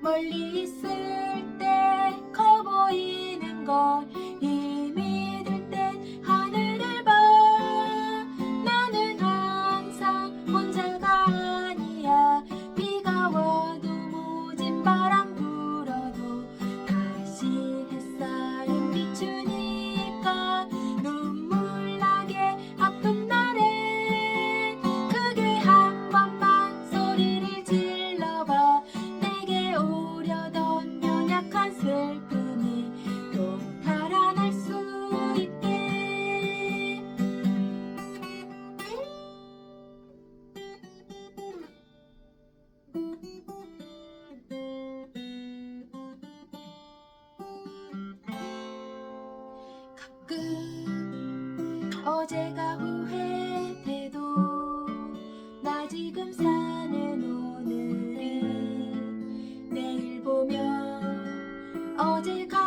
멀리 있을 때 커 보이는 걸 어제가 후회돼도 나 지금 사는 오늘을 내일 보면 어제가